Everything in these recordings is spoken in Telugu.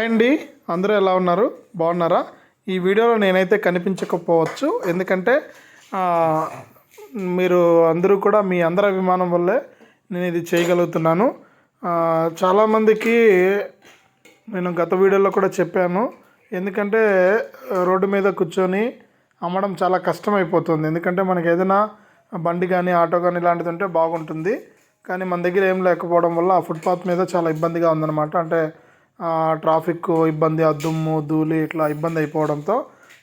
హాయ్ అండి అందరూ ఎలా ఉన్నారు? బాగున్నారా? ఈ వీడియోలో నేనైతే కనిపించకపోవచ్చు. ఎందుకంటే మీరు అందరూ కూడా మీ అందరి అభిమానం వల్లే నేను ఇది చేయగలుగుతున్నాను. చాలామందికి నేను గత వీడియోలో కూడా చెప్పాను. ఎందుకంటే రోడ్డు మీద కూర్చొని అమ్మడం చాలా కష్టమైపోతుంది. ఎందుకంటే మనకి ఏదైనా బండి కానీ ఆటో కానీ ఇలాంటిది ఉంటే బాగుంటుంది. కానీ మన దగ్గర ఏం లేకపోవడం వల్ల ఆ ఫుట్పాత్ మీద చాలా ఇబ్బందిగా ఉందన్నమాట. అంటే ట్రాఫిక్ ఇబ్బంది ఆ దుమ్ము ధూళి ఇట్లా ఇబ్బంది అయిపోవడంతో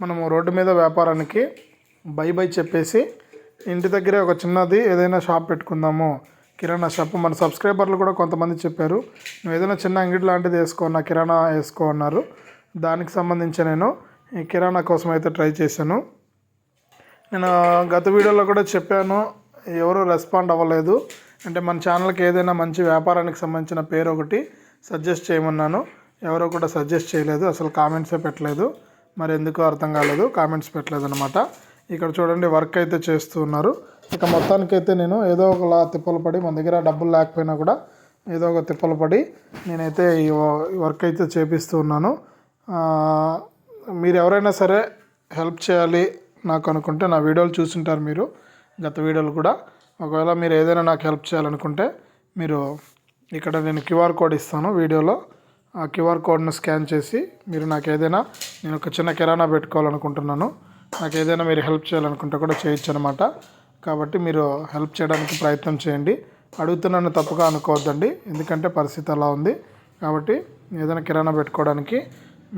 మనము రోడ్డు మీద వ్యాపారానికి బై బై చెప్పేసి ఇంటి దగ్గరే ఒక చిన్నది ఏదైనా షాప్ పెట్టుకుందాము. కిరాణా షాప్. మన సబ్స్క్రైబర్లు కూడా కొంతమంది చెప్పారు నువ్వు ఏదైనా చిన్న అంగడి లాంటిది వేసుకో నా కిరాణా వేసుకో అన్నారు. దానికి సంబంధించి నేను ఈ కిరాణా కోసం అయితే ట్రై చేశాను. నేను గత వీడియోలో కూడా చెప్పాను ఎవరు రెస్పాండ్ అవ్వలేదు. అంటే మన ఛానల్కి ఏదైనా మంచి వ్యాపారానికి సంబంధించిన పేరు ఒకటి సజెస్ట్ చేయమన్నాను. ఎవరో కూడా సజెస్ట్ చేయలేదు. అసలు కామెంట్సే పెట్టలేదు. మరి ఎందుకో అర్థం కాలేదు. కామెంట్స్ పెట్టలేదు అనమాట ఇక్కడ చూడండి వర్క్ అయితే చేస్తూ ఉన్నారు. ఇక మొత్తానికైతే నేను ఏదో ఒకలా తిప్పలు పడి మన దగ్గర డబ్బులు లేకపోయినా కూడా ఏదో ఒక తిప్పలు పడి నేనైతే ఈ వర్క్ అయితే చేపిస్తూ ఉన్నాను. మీరు ఎవరైనా సరే హెల్ప్ చేయాలి నాకు అనుకుంటే నా వీడియోలు చూసుంటారు మీరు. గత వీడియోలు కూడా. ఒకవేళ మీరు ఏదైనా నాకు హెల్ప్ చేయాలనుకుంటే మీరు ఇక్కడ నేను క్యూఆర్ కోడ్ ఇస్తాను వీడియోలో. ఆ క్యూఆర్ కోడ్ను స్కాన్ చేసి మీరు నాకు ఏదైనా నేను ఒక చిన్న కిరాణా పెట్టుకోవాలనుకుంటున్నాను. నాకు ఏదైనా మీరు హెల్ప్ చేయాలనుకుంటే కూడా చేయొచ్చు అనమాట కాబట్టి మీరు హెల్ప్ చేయడానికి ప్రయత్నం చేయండి. అడుగుతున్నాను తప్పుగా అనుకోవద్దండి. ఎందుకంటే పరిస్థితి అలా ఉంది. కాబట్టి ఏదైనా కిరాణా పెట్టుకోవడానికి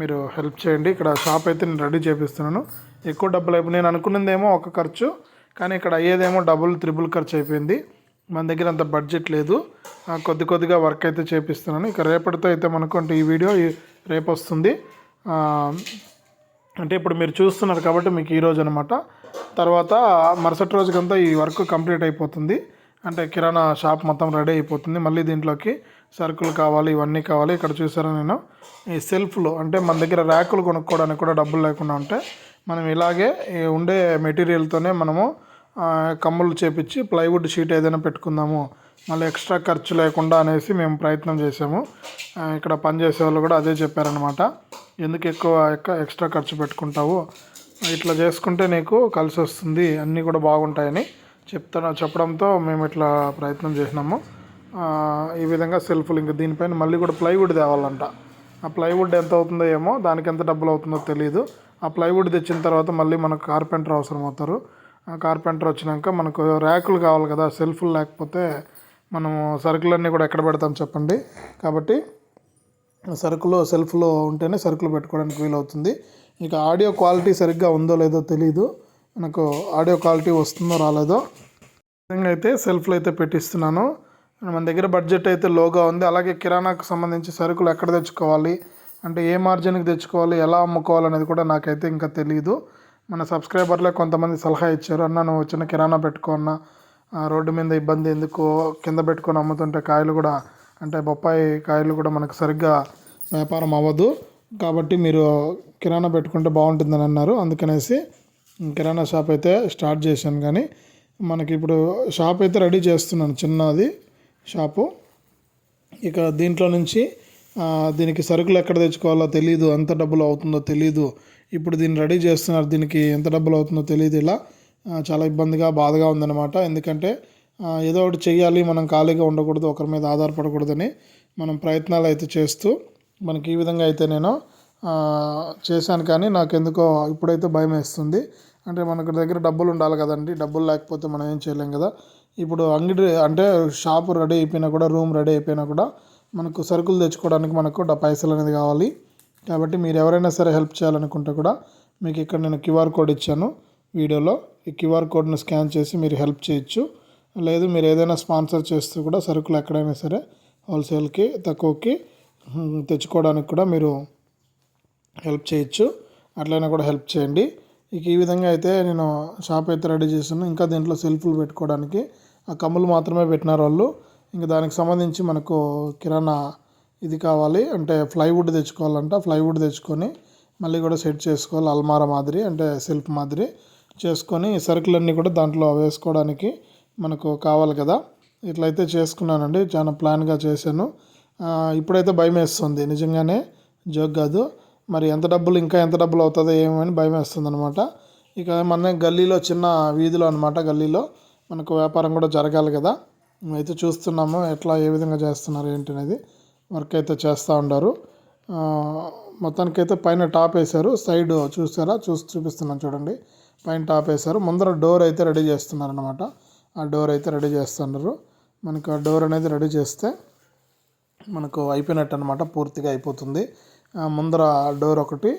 మీరు హెల్ప్ చేయండి. ఇక్కడ షాప్ అయితే నేను రెడీ చేపిస్తున్నాను. ఎక్కువ డబ్బులు అయిపోయి నేను అనుకున్నదేమో ఒక ఖర్చు కానీ ఇక్కడ అయ్యేదేమో డబుల్ త్రిబుల్ ఖర్చు అయిపోయింది. మన దగ్గర అంత బడ్జెట్ లేదు. కొద్ది కొద్దిగా వర్క్ అయితే చేపిస్తున్నాను. ఇక రేపటితో అయితే మనకు అంటే ఈ వీడియో రేపు వస్తుంది. అంటే ఇప్పుడు మీరు చూస్తున్నారు కాబట్టి మీకు ఈరోజు అనమాట తర్వాత మరుసటి రోజుకంతా ఈ వర్క్ కంప్లీట్ అయిపోతుంది. అంటే కిరాణా షాప్ మొత్తం రెడీ అయిపోతుంది. మళ్ళీ దీంట్లోకి సరుకులు కావాలి ఇవన్నీ కావాలి. ఇక్కడ చూసారా నేను? ఈ సెల్ఫ్లో అంటే మన దగ్గర ర్యాకులు కొనుక్కోవడానికి కూడా డబ్బులు లేకుండా ఉంటే మనం ఇలాగే ఉండే మెటీరియల్తోనే మనము కమ్ములు చేపించి ప్లైవుడ్ షీట్ ఏదైనా పెట్టుకుందాము. మళ్ళీ ఎక్స్ట్రా ఖర్చు లేకుండా అనేసి మేము ప్రయత్నం చేసాము ఇక్కడ పనిచేసే వాళ్ళు కూడా అదే చెప్పారనమాట ఎందుకు ఎక్కువ ఎక్స్ట్రా ఖర్చు పెట్టుకుంటావు? ఇట్లా చేసుకుంటే నీకు కలిసి వస్తుంది. అన్నీ కూడా బాగుంటాయని చెప్తాను చెప్పడంతో మేము ఇట్లా ప్రయత్నం చేసినాము. ఈ విధంగా సెల్ఫ్లు ఇంకా దీనిపైన మళ్ళీ కూడా ప్లైవుడ్ తేవాలంట. ఆ ప్లైవుడ్ ఎంత అవుతుందో ఏమో దానికి ఎంత డబ్బులు అవుతుందో తెలియదు ఆ ప్లైవుడ్ తెచ్చిన తర్వాత మళ్ళీ మనకు కార్పెంటర్ అవసరం అవుతారు కార్పెంటర్ వచ్చినాక మనకు ర్యాకులు కావాలి కదా సెల్ఫ్లు లేకపోతే మనము సరుకులన్నీ కూడా ఎక్కడ పెడతాం చెప్పండి. కాబట్టి సరుకులు సెల్ఫ్లో ఉంటేనే సరుకులు పెట్టుకోవడానికి వీలవుతుంది ఇక ఆడియో క్వాలిటీ సరిగ్గా ఉందో లేదో తెలియదు మనకు ఆడియో క్వాలిటీ వస్తుందో రాలేదో. విధంగా అయితే సెల్ఫ్లు అయితే పెట్టిస్తున్నాను. మన దగ్గర బడ్జెట్ అయితే లోగా ఉంది. అలాగే కిరాణాకు సంబంధించి సరుకులు ఎక్కడ తెచ్చుకోవాలి అంటే ఏ మార్జిన్కి తెచ్చుకోవాలి ఎలా అమ్ముకోవాలి అనేది కూడా నాకైతే ఇంకా తెలియదు మన సబ్స్క్రైబర్లే కొంతమంది సలహా ఇచ్చారు. అన్న నువ్వు చిన్న కిరాణా పెట్టుకున్న రోడ్డు మీద ఇబ్బంది ఎందుకు? కింద పెట్టుకొని అమ్ముతుంటే కాయలు కూడా అంటే బొప్పాయి కాయలు కూడా మనకు సరిగ్గా వ్యాపారం అవ్వదు. కాబట్టి మీరు కిరాణా పెట్టుకుంటే బాగుంటుందని అన్నారు. అందుకనేసి కిరాణా షాప్ అయితే స్టార్ట్ చేశాను. కానీ మనకి ఇప్పుడు షాప్ అయితే రెడీ చేస్తున్నాను చిన్నది షాపు. ఇక దీంట్లో నుంచి దీనికి సరుకులు ఎక్కడ తెచ్చుకోవాలో తెలియదు ఎంత డబ్బులు అవుతుందో తెలియదు ఇప్పుడు దీన్ని రెడీ చేస్తున్నారు. దీనికి ఎంత డబ్బులు అవుతుందో తెలియదు ఇలా. చాలా ఇబ్బందిగా బాధగా ఉందన్నమాట. ఎందుకంటే ఏదో ఒకటి చేయాలి మనం ఖాళీగా ఉండకూడదు ఒకరి మీద ఆధారపడకూడదని మనం ప్రయత్నాలు అయితే చేస్తూ మనకి ఈ విధంగా అయితే నేను చేశాను. కానీ నాకు ఎందుకో ఇప్పుడైతే భయం వేస్తుంది. అంటే మనకు దగ్గర డబ్బులు ఉండాలి కదండి. డబ్బులు లేకపోతే మనం ఏం చేయలేం కదా. ఇప్పుడు అంగడి అంటే షాపు రెడీ అయిపోయినా కూడా రూమ్ రెడీ అయిపోయినా కూడా మనకు సరుకులు తెచ్చుకోవడానికి మనకు డ- పైసలు అనేది కావాలి. కాబట్టి మీరు ఎవరైనా సరే హెల్ప్ చేయాలనుకుంటే కూడా మీకు ఇక్కడ నేను క్యూఆర్ కోడ్ ఇచ్చాను వీడియోలో. ఈ క్యూఆర్ కోడ్ను స్కాన్ చేసి మీరు హెల్ప్ చేయొచ్చు. లేదు మీరు ఏదైనా స్పాన్సర్ చేస్తూ కూడా సరుకులు ఎక్కడైనా సరే హోల్సేల్కి తక్కువకి తెచ్చుకోవడానికి కూడా మీరు హెల్ప్ చేయొచ్చు. అట్లయినా కూడా హెల్ప్ చేయండి. ఇక ఈ విధంగా అయితే నేను షాప్ అయితే రెడీ చేశాను. ఇంకా దీంట్లో సెల్ఫ్లు పెట్టుకోవడానికి ఆ కమ్ములు మాత్రమే పెట్టినారు వాళ్ళు. ఇంకా దానికి సంబంధించి మనకు కిరాణా ఇది కావాలి. అంటే ప్లైవుడ్ తెచ్చుకోవాలంట. ప్లైవుడ్ తెచ్చుకొని మళ్ళీ కూడా సెట్ చేసుకోవాలి. అల్మారా మాదిరి అంటే సెల్ఫ్ మాదిరి చేసుకొని సరుకులన్నీ కూడా దాంట్లో వేసుకోవడానికి మనకు కావాలి కదా. ఇట్లయితే చేసుకున్నానండి. చాలా ప్లాన్గా చేశాను. ఇప్పుడైతే భయం వేస్తుంది. నిజంగానే జోక్ కాదు. మరి ఎంత డబ్బులు ఇంకా ఎంత డబ్బులు అవుతుందో ఏమని భయం వేస్తుంది అనమాట ఇక మన గల్లీలో చిన్న వీధిలో అనమాట గల్లీలో. మనకు వ్యాపారం కూడా జరగాలి కదా. అయితే చూస్తున్నాము ఎట్లా ఏ విధంగా చేస్తున్నారు ఏంటి అనేది వర్క్ అయితే చేస్తూ ఉండారు. మొత్తానికైతే పైన టాప్ వేశారు. సైడ్ చూస్తారా చూసి చూపిస్తున్నాను చూడండి. పైన టాప్ వేశారు. ముందర డోర్ అయితే రెడీ చేస్తున్నారు అనమాట ఆ డోర్ అయితే రెడీ చేస్తున్నారు. మనకు ఆ డోర్ అనేది రెడీ చేస్తే మనకు అయిపోయినట్టు అనమాట పూర్తిగా అయిపోతుంది. ముందర డోర్ ఒకటి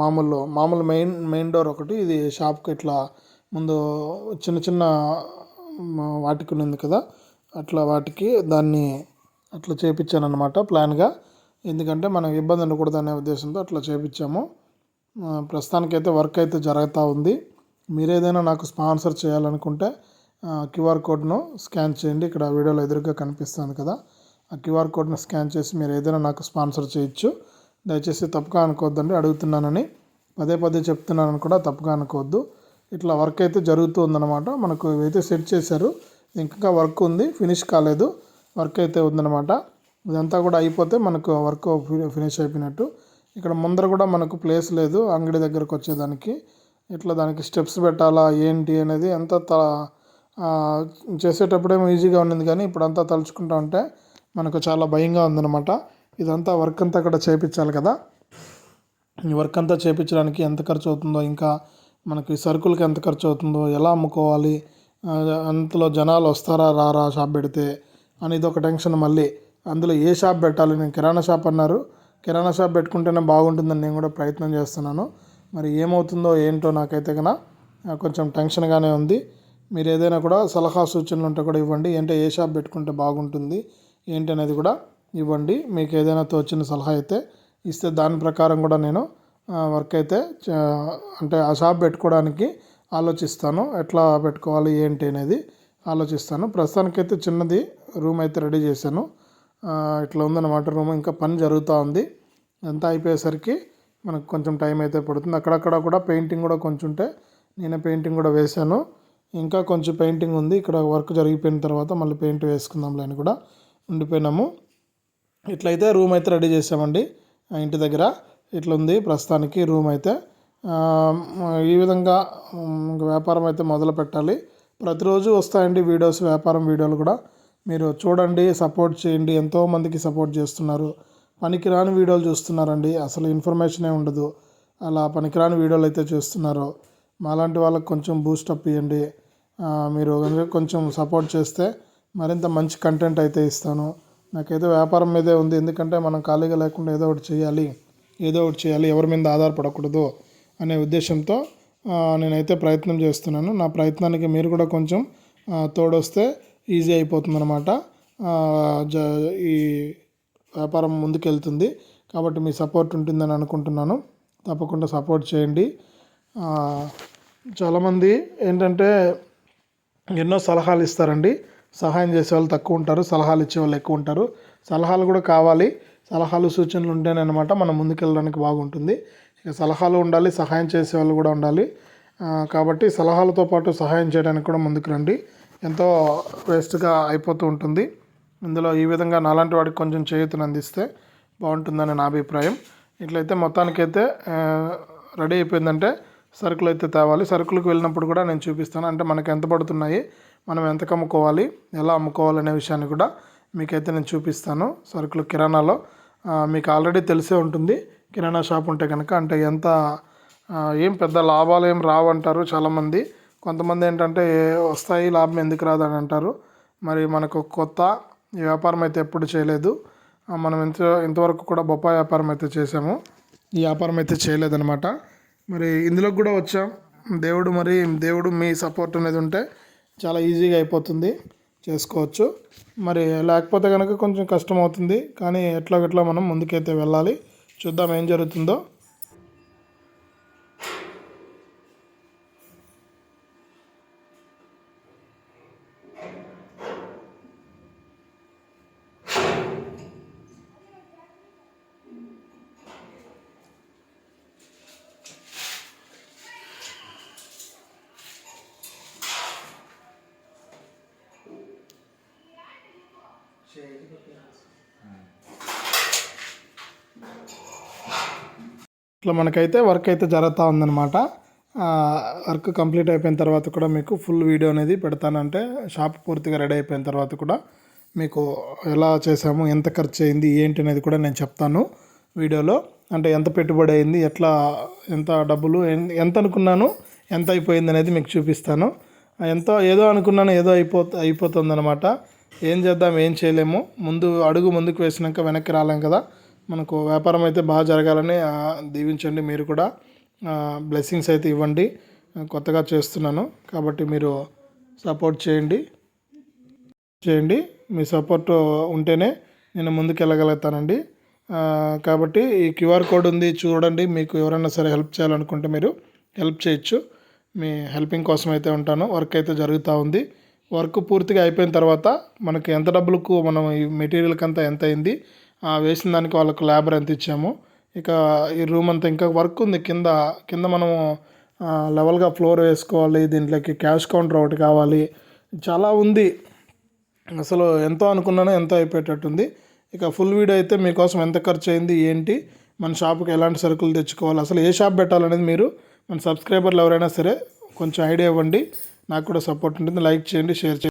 మామూలు మామూలు మెయిన్ మెయిన్ డోర్ ఒకటి. ఇది షాప్కి ఇట్లా ముందు చిన్న చిన్న వాటికి ఉంది కదా? అట్లా వాటికి దాన్ని అట్లా చేయించాను అనమాట ప్లాన్గా. ఎందుకంటే మనం ఇబ్బంది ఉండకూడదు అనే ఉద్దేశంతో అట్లా చేయించాము ప్రస్తుతానికైతే వర్క్ అయితే జరుగుతూ ఉంది. మీరు ఏదైనా నాకు స్పాన్సర్ చేయాలనుకుంటే క్యూఆర్ కోడ్ను స్కాన్ చేయండి. ఇక్కడ వీడియోలో ఎదురుగా కనిపిస్తుంది కదా. ఆ క్యూఆర్ కోడ్ను స్కాన్ చేసి మీరు ఏదైనా నాకు స్పాన్సర్ చేయొచ్చు. దయచేసి తప్పుగా అనుకోవద్దండి అడుగుతున్నానని. పదే పదే చెప్తున్నానని కూడా తప్పుగా అనుకోవద్దు. ఇట్లా వర్క్ అయితే జరుగుతూ ఉందన్నమాట. మనకు ఇవైతే సెట్ చేశారు. ఇంకా వర్క్ ఉంది ఫినిష్ కాలేదు. వర్క్ అయితే ఉందన్నమాట. ఇదంతా కూడా అయిపోతే మనకు వర్క్ ఫినిష్ అయిపోయినట్టు. ఇక్కడ ముందర కూడా మనకు ప్లేస్ లేదు అంగడి దగ్గరకు వచ్చేదానికి. ఇట్లా దానికి స్టెప్స్ పెట్టాలా ఏంటి అనేది ఎంత త చేసేటప్పుడేమో ఈజీగా ఉన్నది కానీ ఇప్పుడు అంతా తలుచుకుంటా ఉంటే మనకు చాలా భయంగా ఉందన్నమాట. ఇదంతా వర్క్ అంతా కూడా చేపించాలి కదా. ఈ వర్క్ అంతా చేపించడానికి ఎంత ఖర్చు అవుతుందో ఇంకా మనకి సరుకులకి ఎంత ఖర్చు అవుతుందో ఎలా అమ్ముకోవాలి? అంతలో జనాలు వస్తారా రారా షాప్ పెడితే? అనేది ఒక టెన్షన్ మళ్ళీ. అందులో ఏ షాప్ పెట్టాలి నేను కిరాణా షాప్ అన్నారు. కిరాణా షాప్ పెట్టుకుంటేనే బాగుంటుందని నేను కూడా ప్రయత్నం చేస్తున్నాను. మరి ఏమవుతుందో ఏంటో నాకైతే కన కొంచెం టెన్షన్గానే ఉంది. మీరు ఏదైనా కూడా సలహా సూచనలు ఉంటే కూడా ఇవ్వండి. ఏంటంటే ఏ షాప్ పెట్టుకుంటే బాగుంటుంది ఏంటి అనేది కూడా ఇవ్వండి. మీకు ఏదైనా తోచిన సలహా అయితే ఇస్తే దాని ప్రకారం కూడా నేను వర్క్ అయితే అంటే ఆ షాప్ పెట్టుకోవడానికి ఆలోచిస్తాను. ఎట్లా పెట్టుకోవాలి ఏంటి అనేది ఆలోచిస్తాను. ప్రస్తుతానికైతే చిన్నది రూమ్ అయితే రెడీ చేశాను. ఇట్లా ఉందన్నమాట రూమ్. ఇంకా పని జరుగుతూ ఉంది. అంతా అయిపోయేసరికి మనకు కొంచెం టైం అయితే పడుతుంది. అక్కడక్కడ కూడా పెయింటింగ్ కూడా కొంచెం ఉంటే నేనే పెయింటింగ్ కూడా వేశాను. ఇంకా కొంచెం పెయింటింగ్ ఉంది. ఇక్కడ వర్క్ జరిగిపోయిన తర్వాత మళ్ళీ పెయింట్ వేసుకుందాంలే అని కూడా ఉండిపోయినాము. ఇట్లయితే రూమ్ అయితే రెడీ చేసామండి ఆ ఇంటి దగ్గర. ఇట్లా ఉంది ప్రస్తుతానికి రూమ్ అయితే. ఈ విధంగా వ్యాపారం అయితే మొదలు పెట్టాలి ప్రతిరోజు వస్తాయండి వీడియోస్ వ్యాపారం వీడియోలు కూడా. మీరు చూడండి సపోర్ట్ చేయండి. ఎంతోమందికి సపోర్ట్ చేస్తున్నారు. పనికిరాని వీడియోలు చూస్తున్నారండి. అసలు ఇన్ఫర్మేషనే ఉండదు. అలా పనికిరాని వీడియోలు అయితే చూస్తున్నారు. మాలాంటి వాళ్ళకి కొంచెం బూస్టప్ ఇవ్వండి మీరు కొంచెం సపోర్ట్ చేస్తే మరింత మంచి కంటెంట్ అయితే ఇస్తాను. నాకైతే వ్యాపారం మీదే ఉంది. ఎందుకంటే మనం ఖాళీగా లేకుండా ఏదో ఒకటి చేయాలి. ఏదో ఒకటి చేయాలి. ఎవరి మీద ఆధారపడకూడదు అనే ఉద్దేశంతో నేనైతే ప్రయత్నం చేస్తున్నాను. నా ప్రయత్నానికి మీరు కూడా కొంచెం తోడొస్తే ఈజీ అయిపోతుంది అనమాట జ ఈ వ్యాపారం ముందుకెళ్తుంది. కాబట్టి మీ సపోర్ట్ ఉంటుందని అనుకుంటున్నాను. తప్పకుండా సపోర్ట్ చేయండి. చాలామంది ఏంటంటే ఎన్నో సలహాలు ఇస్తారండి. సహాయం చేసే వాళ్ళు తక్కువ ఉంటారు సలహాలు ఇచ్చేవాళ్ళు ఎక్కువ ఉంటారు. సలహాలు కూడా కావాలి. సలహాలు సూచనలు ఉంటేనే అనమాట మనం ముందుకెళ్ళడానికి బాగుంటుంది. ఇక సలహాలు ఉండాలి సహాయం చేసే వాళ్ళు కూడా ఉండాలి. కాబట్టి సలహాలతో పాటు సహాయం చేయడానికి కూడా ముందుకు రండి. ఎంతో వేస్ట్గా అయిపోతూ ఉంటుంది. ఇందులో ఈ విధంగా నాలాంటి వాడికి కొంచెం చేయూతను అందిస్తే బాగుంటుందని నా అభిప్రాయం. ఇట్లయితే మొత్తానికైతే రెడీ అయిపోయిందంటే సరుకులు అయితే తేవాలి. సరుకులకు వెళ్ళినప్పుడు కూడా నేను చూపిస్తాను. అంటే మనకు ఎంత పడుతున్నాయి మనం ఎంతకు అమ్ముకోవాలి ఎలా అమ్ముకోవాలి అనే విషయాన్ని కూడా మీకైతే నేను చూపిస్తాను. సరుకులు కిరాణాలో మీకు ఆల్రెడీ తెలిసే ఉంటుంది. కిరాణా షాప్ ఉంటే కనుక అంటే ఎంత ఏం పెద్ద లాభాలు ఏం రావంటారు చాలామంది. కొంతమంది ఏంటంటే వస్తాయి లాభం ఎందుకు రాదని అంటారు. మరి మనకు కొత్త ఈ వ్యాపారం అయితే ఎప్పుడు చేయలేదు. మనం ఇంత ఇంతవరకు కూడా బొప్పాయి వ్యాపారం అయితే చేసాము ఈ వ్యాపారం అయితే చేయలేదన్నమాట. మరి ఇందులో కూడా వచ్చాం. దేవుడు మరి దేవుడు మీ సపోర్ట్ అనేది ఉంటే చాలా ఈజీగా అయిపోతుంది. చేసుకోవచ్చు. మరి లేకపోతే కనుక కొంచెం కష్టం అవుతుంది కానీ ఎట్లా గట్లా మనం ముందుకైతే వెళ్ళాలి. చూద్దాం ఏం జరుగుతుందో. ఇట్లా మనకైతే వర్క్ అయితే జరుగుతూ ఉందన్నమాట. వర్క్ కంప్లీట్ అయిపోయిన తర్వాత కూడా మీకు ఫుల్ వీడియో అనేది పెడతానంటే షాప్ పూర్తిగా రెడీ అయిపోయిన తర్వాత కూడా మీకు ఎలా చేసాము ఎంత ఖర్చు అయింది ఏంటి అనేది కూడా నేను చెప్తాను వీడియోలో. అంటే ఎంత పెట్టుబడి అయింది ఎట్లా ఎంత డబ్బులు ఎంత అనుకున్నాను ఎంత అయిపోయింది అనేది మీకు చూపిస్తాను. ఎంతో ఏదో అనుకున్నాను ఏదో అయిపో అయిపోతుందన్నమాట. ఏం చేద్దాం ఏం చేయలేము. ముందు అడుగు ముందుకు వేసినాక వెనక్కి రాలేం కదా. మనకు వ్యాపారం అయితే బాగా జరగాలని దీవించండి మీరు కూడా. బ్లెస్సింగ్స్ అయితే ఇవ్వండి. కొత్తగా చేస్తున్నాను. కాబట్టి మీరు సపోర్ట్ చేయండి. చేయండి. మీ సపోర్ట్ ఉంటేనే నేను ముందుకు వెళ్ళగలుగుతానండి. కాబట్టి ఈ క్యూఆర్ కోడ్ ఉంది చూడండి. మీకు ఎవరైనా సరే హెల్ప్ చేయాలనుకుంటే మీరు హెల్ప్ చేయొచ్చు. మీ హెల్పింగ్ కోసం అయితే ఉంటాను. వర్క్ అయితే జరుగుతూ ఉంది. వర్క్ పూర్తిగా అయిపోయిన తర్వాత మనకి ఎంత డబ్బులకు మనం ఈ మెటీరియల్కి అంతా ఎంత అయింది వేసిన దానికి వాళ్ళకు లేబర్ ఎంత ఇచ్చాము. ఇక ఈ రూమ్ అంతా ఇంకా వర్క్ ఉంది. కింద కింద మనము లెవెల్గా ఫ్లోర్ వేసుకోవాలి దీంట్లోకి క్యాష్ కౌంటర్ ఒకటి కావాలి. చాలా ఉంది. అసలు ఎంతో అనుకున్నానో ఎంతో అయిపోయేటట్టుంది. ఇక ఫుల్ వీడియో అయితే మీకోసం ఎంత ఖర్చు అయింది ఏంటి మన షాప్కి ఎలాంటి సరుకులు తెచ్చుకోవాలి అసలు ఏ షాప్ పెట్టాలనేది మీరు మన సబ్స్క్రైబర్లు ఎవరైనా సరే కొంచెం ఐడియా ఇవ్వండి. నాకు కూడా సపోర్ట్ ఉంటుంది. లైక్ చేయండి షేర్ చేయండి.